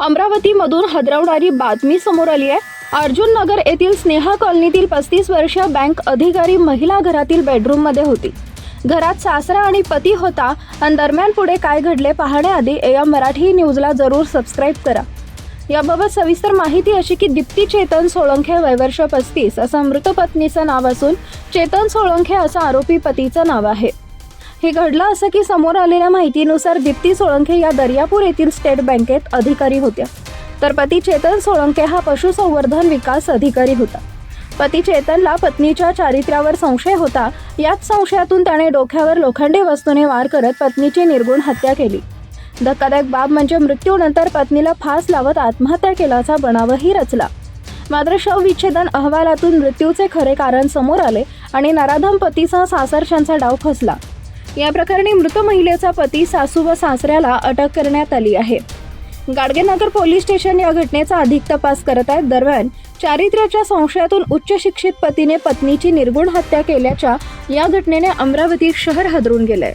अमरावतीमधून हदरवणारी बातमी समोर आली आहे. अर्जुन नगर येथील स्नेहा कॉलनीतील पस्तीस वर्ष बँक अधिकारी महिला घरातील बेडरूममध्ये होती. घरात सासरा आणि पती होता. आणि दरम्यान पुढे काय घडले पाहण्याआधी या मराठी न्यूजला जरूर सबस्क्राईब करा. याबाबत सविस्तर माहिती अशी की दीप्ती चेतन सोळंखे वयवर्ष पस्तीस असं मृत पत्नीचं नाव असून चेतन सोळंखे असं आरोपी पतीचं नाव आहे. हे घडलं असं की समोर आलेल्या माहितीनुसार दीप्ती सोळंखे या दर्यापूर येथील स्टेट बँकेत अधिकारी होत्या. तर पती चेतन सोळंके हा पशुसंवर्धन विकास अधिकारी होता. पती चेतनला पत्नीच्या चारित्र्यावर संशय होता. याच संशयातून त्याने डोक्यावर लोखंडी वस्तूने वार करत पत्नीची निर्गुण हत्या केली. धक्कादायक बाब म्हणजे मृत्यूनंतर पत्नीला फास लावत आत्महत्या केल्याचा बनावही रचला. मात्र शवविच्छेदन अहवालातून मृत्यूचे खरे कारण समोर आले आणि नराधम पतीसह सासरच्यांचा डाव फसला. या प्रकरणी मृत महिलेचा पती सासू व सासऱ्याला अटक करण्यात आली आहे. गाडगेनगर पोलीस स्टेशन या घटनेचा अधिक तपास करत आहेत. दरम्यान चारित्र्याच्या संशयातून उच्च शिक्षित पतीने पत्नीची निर्गुण हत्या केल्याच्या या घटनेने अमरावती शहर हादरून गेलंय.